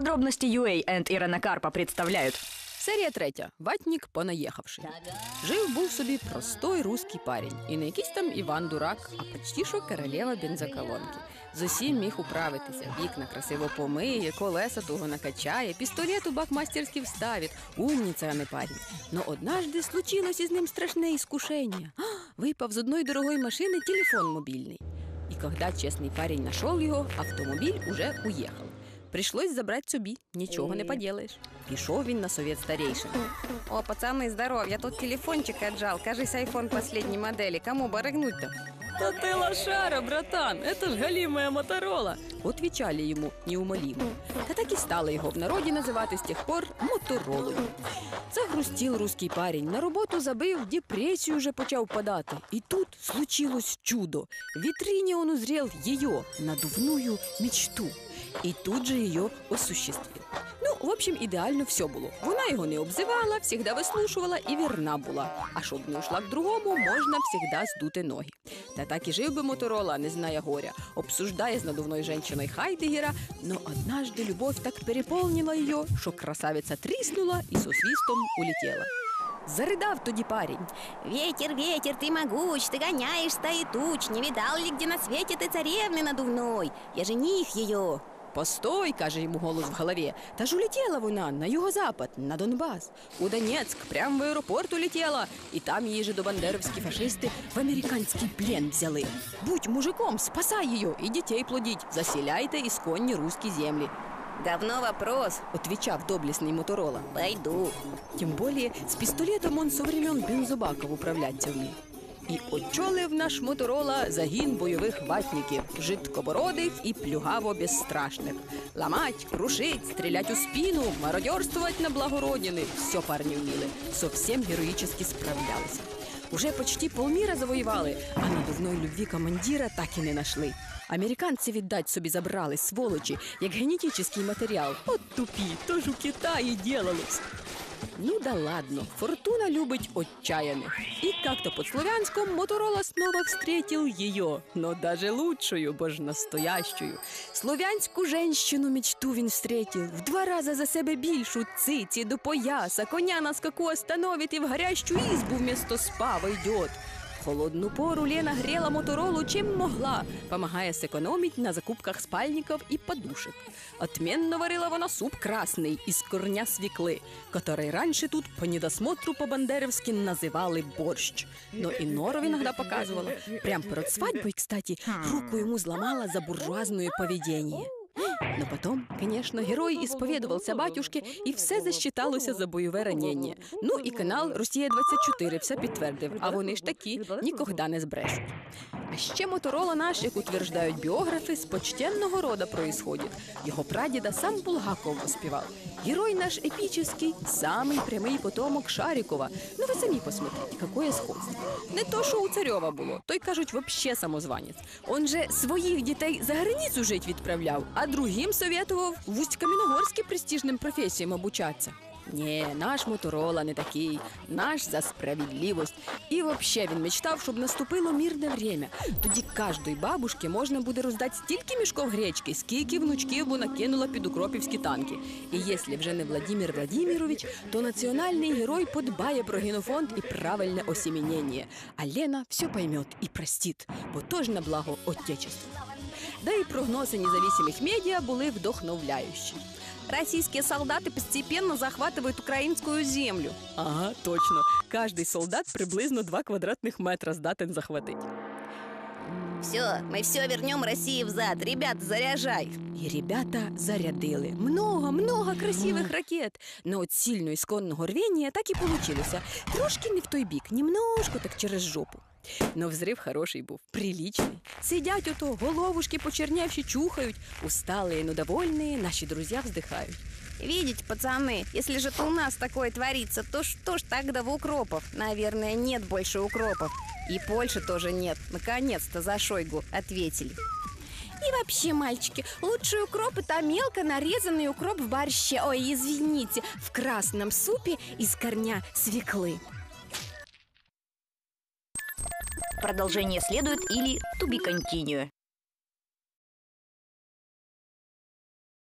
Подробности UA and Ирена Карпа представляют. Серія третя. Ватнік понаїхавши. Жив був собі простой русський парень. І не якийсь там Іван Дурак, а почти що королева бензоколонки. З усім міг управитися. Вікна красиво помиє, колеса того накачає, пістолет у бак мастерськи вставить. Умніця, а не парень. Но однажды случилось із ним страшне іскушення. Випав з одної дорогої машини телефон мобільний. І когда чесний парень нашел його, автомобіль уже уїхав. Пришлось забрать собі, нічого не поделаєш. Пішов він на совет старейшин. О, пацаны, здоров, я тут телефончик отжал. Кажись, айфон последней модели. Кому барыгнуть-то? Та ти лошара, братан, это ж галімая моторола. Отвічали йому неумолимо. Та так і стали його в народі називати з тих пор моторолою. Загрустів руський парень, на роботу забив, в депресію вже почав падати. І тут случилось чудо. В вітрині он узрел її надувную мечту. І тут же її осуществив. Ну, в общем, ідеально все було. Вона його не обзивала, всегда вислушувала і вірна була. А щоб не ушла к другому, можна всегда здути ноги. Та так і жив би Моторола, не знає горя. Обсуждає з надувною женщиною Хайдегера, но однажды любовь так переполнила її, що красавиця тріснула і со свистом улетіла. Заридав тоді парень. Ветер, ветер, ты могуч, ты гоняешь стаи туч. Не видал ли, где на свете ты царевны надувной? Я жених ее. Постой, каже йому голос в голові. Та ж улетіла вона на юго-запад, на Донбас. У Донецьк, прямо в аеропорт улетіла. І там її же до бандеровські фашисти в американський плен взяли. Будь мужиком, спасай її і дітей плодіть. Засіляйте ісконні руські землі. Давно вопрос. Отвічав доблісний Моторола. Пойду. Тим более з пістолетом он со времен бензобаков управляться вмів. І очолив наш моторола загін бойових ватників, жидкобородих і плюгаво безстрашних. Ламать, крушить, стрілять у спину, мародьорствувати на благородіни. Все парні вміли, совсем героїчно справлялися. Уже почти полміра завоювали, а надувної любві командира так і не нашли. Американці віддать собі забрали, сволочі, як генетичний матеріал. От тупі, то ж у Китаї ділалось. Ну да ладно, Фортуна любить отчаянных. И как-то под Славянском Моторола снова встретил ее, но даже лучшую, ж настоящую. Слов'янську женщину мечту він встретил, в два рази за себе більшу, циці до пояса, коня на скаку остановит и в горящую избу вместо спа войдет. В холодну пору Лена грела моторолу чем могла, помогая сэкономить на закупках спальников и подушек. Отменно варила вона суп красный из корня свеклы, который раньше тут по недосмотру по-бандеровски называли борщ. Но и норов иногда показывала. Прям перед свадьбой, кстати, руку ему сломала за буржуазное поведение. Но потом, конечно, герой исповедовался батюшке, і все засчиталося за бойове ранення. Ну і канал Росія 24 все підтвердив. А вони ж такі нікогда не збрешуть. А ще моторола наш, як утверждають біографи, з почтенного рода происходит. Його прадіда сам Булгаков воспівав. Герой наш епічний, самий прямий потомок Шарікова. Ну ви самі посмотрите, какое сходство. Не то, що у царьова було, той кажуть, вообще самозванець. Он же своїх дітей за границю жить відправляв, а другим советував в Усть-Каміногорській престижним професіям обучатися. Ні, наш моторола не такий, наш за справедливость. І вообще він мечтав, щоб наступило мирне время. Тоді кожної бабушки можна буде роздати стільки мішков гречки, скільки внучків бо накинула під укропівські танки. І якщо вже не Владимир Владимирович, то національний герой подбає про генофонд і правильне осімінення. А Лена все поймет і простить, бо тож на благо Отечества Да і прогнози независимых медіа були вдохновляючі. Российские солдаты постепенно захватывают украинскую землю. Ага, точно. Кожний солдат приблизно 2 квадратних метра здатен захватити. Все, мы все вернем России взад. Ребят, заряжай. І ребята зарядили много, много красивих ракет. Но от сильно ісконного рвіння так і получилося. Трошки не в той бік, немножко так через жопу. Но взрив хороший був, приличний. Сидять ото, головушки почернявші чухають, усталые, но довольные, наші друзі вздихають. Видите, пацаны, если же это у нас такое творится, то что ж тогда в укропов? Наверное, нет больше укропов. И Польши тоже нет. Наконец-то за Шойгу ответили. И вообще, мальчики, лучший укроп это мелко нарезанный укроп в борще. Ой, извините, в красном супе из корня свеклы. Продолжение следует или to be.